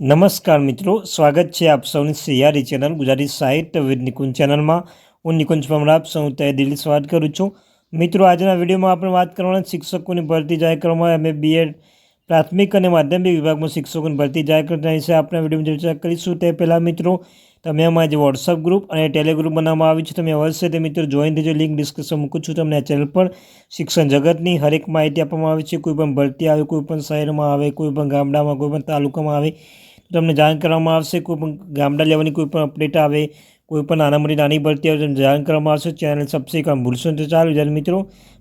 નમસ્કાર મિત્રો, સ્વાગત છે આપ સૌની સિયારી ચેનલ ગુજરાતી સાહિત્ય વિદ નિકુંજ ચેનલમાં. હું નિકુંજ પરમાર આપ સૌ તય દિલ્હી સ્વાગત કરું છું. મિત્રો, આજના વિડીયોમાં આપણે વાત કરવાના શિક્ષકોની ભરતી જાહેર કરવામાં અમે બીએડ પ્રાથમિક અને માધ્યમિક વિભાગમાં શિક્ષકોની ભરતી જાહેર કરતા વિશે આપણે વિડીયોમાં ચર્ચા કરીશું તે પહેલાં મિત્રો, તમે અમારા જે વોટ્સઅપ ગ્રુપ અને ટેલિગ્રુપ બનાવવામાં આવ્યું છે તમે અવશ્ય તે મિત્રો જોઈન થજો. લિંક ડિસ્ક્રિપ્શન મૂકું છું તમને આ ચેનલ પર. શિક્ષણ જગતની હરેક માહિતી આપવામાં આવે છે. કોઈ પણ ભરતી આવે, કોઈ પણ શહેરમાં આવે, કોઈ પણ ગામડામાં, કોઈ પણ તાલુકામાં આવે તમને જાણ કરવામાં આવશે, કોઈ પણ ગામડા લેવાની કોઈ પણ અપડેટ આવે, કોઈ પણ નાના મોટી નાની ભરતી આવે તમને જાણ કરવામાં આવશે. ચેનલ સબસ્ક્રાઈબ ભૂલશો તો ચાલો જ્યારે મિત્રો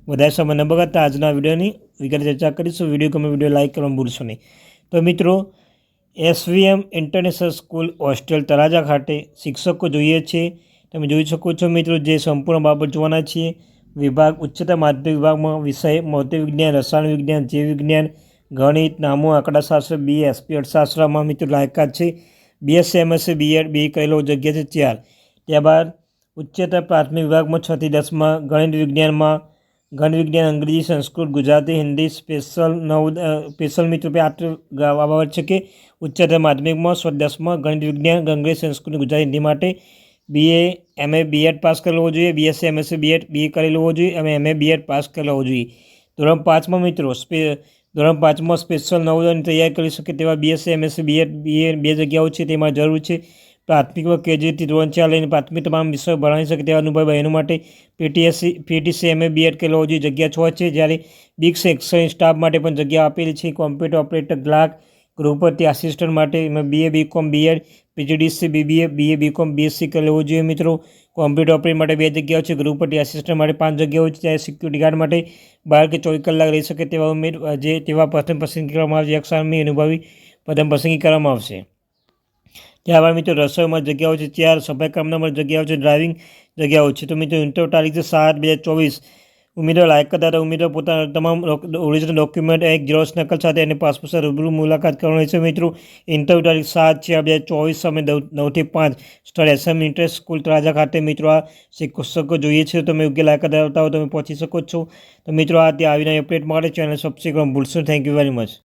વધારે સમય ન બગાડતા આજના વિડીયોની વિગત ચર્ચા કરીશું. વીડિયો ગમે વીડિયો લાઇક કરવાનું ભૂલશો નહીં. તો મિત્રો SVM international school hostel Talaja ખાતે શિક્ષકો જોઈએ છે. તમે જોઈ શકો છો મિત્રો, જે સંપૂર્ણ બાબત જોવાના છીએ. વિભાગ, ઉચ્ચતર માધ્યમિક વિભાગમાં વિષય ભૌતિક વિજ્ઞાન રસાયણ વિજ્ઞાન જીવ વિજ્ઞાન ગણિત નામો આંકડાશાસ્ત્ર બી એસપી અર્થશાસ્ત્રમાં મિત્રો લાયકાત છે. બીએસસી એમએસસી બીએડ બી કરેલો જગ્યા છે ચાર. ત્યારબાદ ઉચ્ચતર પ્રાથમિક વિભાગમાં છથી દસમાં ગણિત વિજ્ઞાનમાં ગણિત વિજ્ઞાન, અંગ્રેજી, સંસ્કૃત, ગુજરાતી, હિન્દી, સ્પેશિયલ નવ સ્પેશિયલ મિત્રો આટલું બાબત છે કે ઉચ્ચતર માધ્યમિકમાં સ્વ દસમાં ગણિત વિજ્ઞાન અંગ્રેજી સંસ્કૃત, ગુજરાતી, હિન્દી માટે બીએ એમએ બીએડ પાસ કરેલો હોવો જોઈએ. બીએસસી એમએસસી બીએડ બી કરેલો હોવો જોઈએ. અને એમએ બીએડ પાસ કરેલો હોવો જોઈએ. ધોરણ પાંચમાં મિત્રો સ્પે ધોરણ પાંચમાં સ્પેશિયલ નવોદયની તૈયારી કરી શકે તેવા બીએસસી એમએસસી બીએડ બીએડ બે જગ્યાઓ છે તેમાં જરૂર છે. પ્રાથમિકમાં કેજીથી ધોરણ ચાર લઈને પ્રાથમિક તમામ વિષયો ભણાવી શકે તેવા અનુભવ બહેનો માટે પીટીએસસી પીટીસી એમએ બીએડ કરેલો હજી જગ્યા છ છે, જ્યારે બિગ સેક્શન સ્ટાફ માટે પણ જગ્યા આપેલી છે. કોમ્પ્યુટર ઓપરેટર ગ્લાક ગૃહપતિ આસિસ્ટન્ટ માટે એમાં BA BCom BEd PGDC, BBA, BA, BCom, BSc કરી લેવું જોઈએ મિત્રો. કોમ્પ્યુટર ઓપરેટર માટે બે જગ્યાઓ છે. ગૃહપતિ આસિસ્ટન્ટ માટે પાંચ જગ્યાઓ છે. ત્યારે સિક્યુરિટી ગાર્ડ માટે બાર કે ચોવીસ કલાક રહી શકે તેવા ઉમેર જે તેવા પ્રથમ પસંદગી કરવામાં આવશે. એક્સામી અનુભવી પ્રથમ પસંદગી કરવામાં આવશે. ત્યારબાદ મિત્રો રસોઈમાં જગ્યાઓ છે. ચાર, સફાઈ કામનામાં જગ્યાઓ છે. ડ્રાઇવિંગ જગ્યાઓ છે. તો મિત્રો ઇન્ટરવ્યુ તારીખ છે સાત બે હજાર ચોવીસ. ઉમેદવાર લાયક હતા ઉમેદવાર પોતાના તમામ ઓરિજિનલ ડોક્યુમેન્ટ એક ઝેરોક્ષ નકલ સાથે અને પાસપોર્ટ રૂબરૂ મુલાકાત કરવાની છે મિત્રો ઇન્ટરવ્યુ તારીખ સાત છે, બે હજાર ચોવીસ સમય નવથી પાંચ સ્થળ એસએમ ઇન્ટરેસ્ટ સ્કૂલ તળાજા ખાતે મિત્રો, આ શિક્ષકો જોઈએ છે. તમે યોગ્ય લાયકાત ધરાવતા હો, તમે પહોંચી શકો છો. તો મિત્રો, આ ત્યાં આવીને અપડેટ માટે ચેનલ સબસ્ક્રાઈબ ભૂલશો થેન્ક યુ વેરી મચ